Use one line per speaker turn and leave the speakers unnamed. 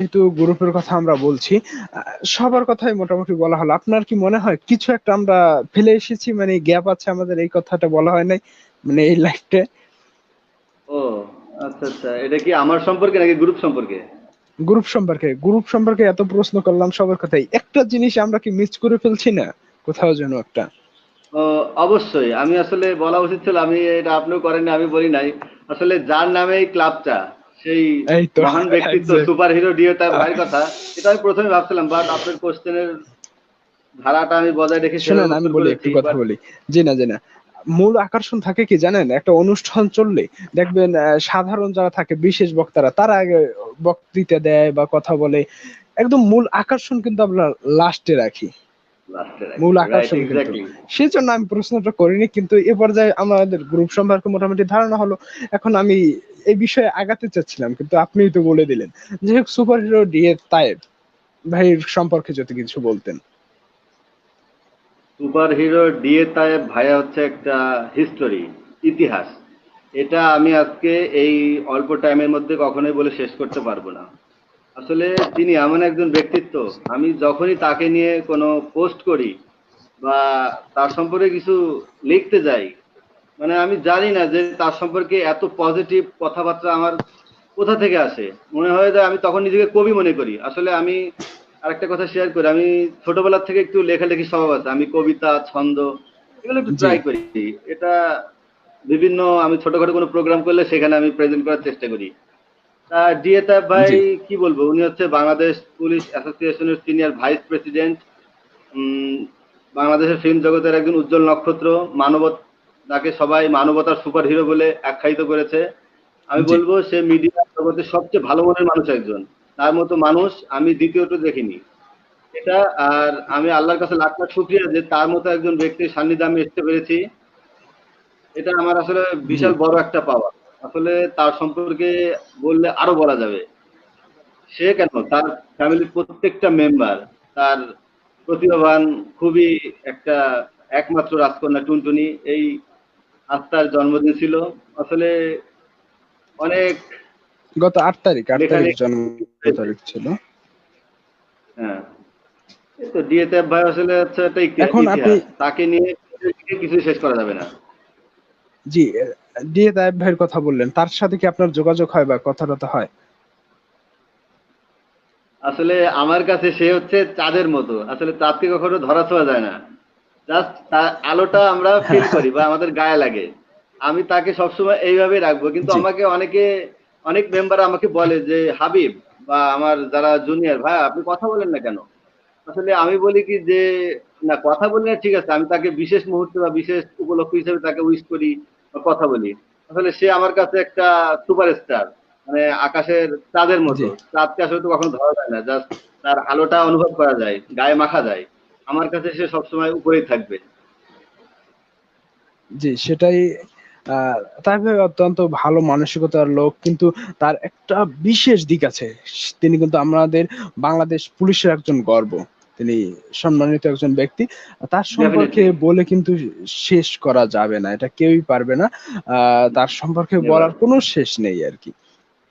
যেহেতু গ্রুপের কথা আমরা বলছি আহ, সবার কথাই মোটামুটি বলা হলো। আপনার কি মনে হয়? কিছু একটা আমরা ফেলে এসেছি মানে গ্যাপ আছে আমাদের এই কথাটা বলা হয় নাই মানে এই লাইফটা?
ও আচ্ছা আচ্ছা। এটা কি আমার সম্পর্কে নাকি গ্রুপ সম্পর্কে?
গ্রুপ সম্পর্কে। গ্রুপ সম্পর্কে এত প্রশ্ন করলাম সবার কথাই। একটা জিনিস আমরা কি মিস করে ফেলছি না? কোথাও যেন একটা।
ও অবশ্যই। আমি আসলে বলা উচিত ছিল আমি এটা আপনিও করেননি আমি বলি নাই। আসলে যার নামে এই ক্লাবটা সেই মহান ব্যক্তিত্ব সুপার হিরো ডিও তার ভাইয়ের কথা এটা আমি প্রথমে ভাবছিলাম বাট আপনার কোশ্চেনের ধারাটা আমি বজায় রেখে
শুনেন আমি বলি একটু কথা বলি। জি না জি না। মূল আকর্ষণ থাকে কি জানেন? একটা অনুষ্ঠান চললে দেখবেন সাধারণ যারা থাকে বিশেষ বক্তারা তারা আগে বক্তৃতা দেয় বা কথা বলে। একদম মূল আকর্ষণ কিন্তু আমরা লাস্টে রাখি। মূল আকর্ষণ কিন্তু।
exactly.
সেই জন্য আমি প্রশ্নটা করিনি কিন্তু এ পর্যায়ে আমাদের গ্রুপ সম্পর্কে মোটামুটি ধারণা হলো এখন আমি এই বিষয়ে আগাতে চাচ্ছিলাম কিন্তু আপনিই তো বলে দিলেন। যে সুপার হিরো ডিএ তায়েব ভাইয়ের সম্পর্কে যদি কিছু বলতেন।
সুপার হিরো ডিএ তায়েব ভাইয়া হচ্ছে একটা হিস্টোরি ইতিহাস। এটা আমি আজকে এই অল্প টাইমের মধ্যে কখনোই বলে শেষ করতে পারব না। আসলে তিনি এমন একজন ব্যক্তিত্ব। আমি যখনই তাকে নিয়ে কোনো পোস্ট করি বা তার সম্পর্কে কিছু লিখতে যাই মানে আমি জানি না যে তার সম্পর্কে এত পজিটিভ কথাবার্তা আমার কোথা থেকে আসে। মনে হয় যে আমি তখন নিজেকে কবি মনে করি। আসলে আমি আরেকটা কথা শেয়ার করি। আমি ছোটবেলার থেকে একটু লেখালেখি স্বভাব আছে। আমি কবিতা ছন্দ এগুলো একটু ট্রাই করি। এটা বিভিন্ন আমি ছোটখাটো কোনো প্রোগ্রাম করলে সেখানে আমি প্রেজেন্ট করার চেষ্টা করি। তা ডিএ তাব ভাই কি বলব? উনি হচ্ছে বাংলাদেশ পুলিশ অ্যাসোসিয়েশনের সিনিয়র ভাইস প্রেসিডেন্ট। বাংলাদেশের ফিল্ম জগতের একজন উজ্জ্বল নক্ষত্র মানবত তাকে সবাই মানবতার সুপার হিরো বলে আখ্যায়িত করেছে। আমি বলব সে মিডিয়া জগতের সবচেয়ে ভালো মনের মানুষ একজন। তার মতো মানুষ আমি দ্বিতীয়ত দেখিনি। এটা আর আমি আল্লাহর কাছে লাখ লাখ শুক্রিয়া যে তার মতো একজন ব্যক্তির সান্নিধ্যে আমি আসতে পেরেছি। এটা আমার আসলে বিশাল বড় একটা পাওয়া আসলে তার সম্পর্কে বললে আরও বলা যাবে। সে কেন? তার ফ্যামিলির প্রত্যেকটা মেম্বার তার প্রতিভাবান খুবই একটা একমাত্র রাজকন্যা টুনটুনি এই আত্মার জন্মদিন ছিল। আসলে অনেক
গত আট তারিখ আট তারিখ জন্ম তারিখ ছিল।
হ্যাঁ। তো ডিএতে ভাই আসলে হচ্ছে একটা ইতিহাস।
আপনি-
তাকে নিয়ে কিছু শেষ করা যাবে না।
জি ডিএ তায়েব ভাইয়ের কথা বললেন তার সাথে কি আপনার যোগাযোগ হয় বা কথা টথা হয়?
আসলে আমার কাছে সে হচ্ছে চাঁদের মতো। আসলে চাঁদকে কখনো ধরা ছোঁয়া যায় না। জাস্ট তার আলোটা আমরা ফিল করি বা আমাদের গায়ে লাগে। আমি তাকে সবসময় এইভাবে রাখব। কিন্তু আমাকে অনেকে অনেক মেম্বার আমাকে বলে যে হাবিব বা আমার যারা জুনিয়র ভাই আপনি কথা বলেন না কেন? আসলে আমি বলি কি যে না কথা বলি না ঠিক আছে। আমি তাকে বিশেষ মুহূর্তে বা বিশেষ উপলক্ষ হিসেবে তাকে উইশ করি। কথা বলি। আসলে সে আমার কাছে একটা সুপারস্টার মানে আকাশের চাঁদের মতো। চাঁদকে আসলে তো কখনো ধরা যায় না জাস্ট তার আলোটা অনুভব করা যায় গায়ে মাখা যায়। আমার কাছে সে সবসময় উপরেই থাকবে।
জি সেটাই আহ, তার অত্যন্ত ভালো মানসিকতার লোক কিন্তু তার একটা বিশেষ দিক আছে। তিনি কিন্তু আমাদের বাংলাদেশ পুলিশের একজন গর্ব। তিনি সম্মানিত একজন ব্যক্তি। তার সম্পর্কে বলে কিন্তু শেষ করা যাবে না এটা কেউই পারবে না। আহ, তার সম্পর্কে বলার কোনো শেষ নেই আর কি।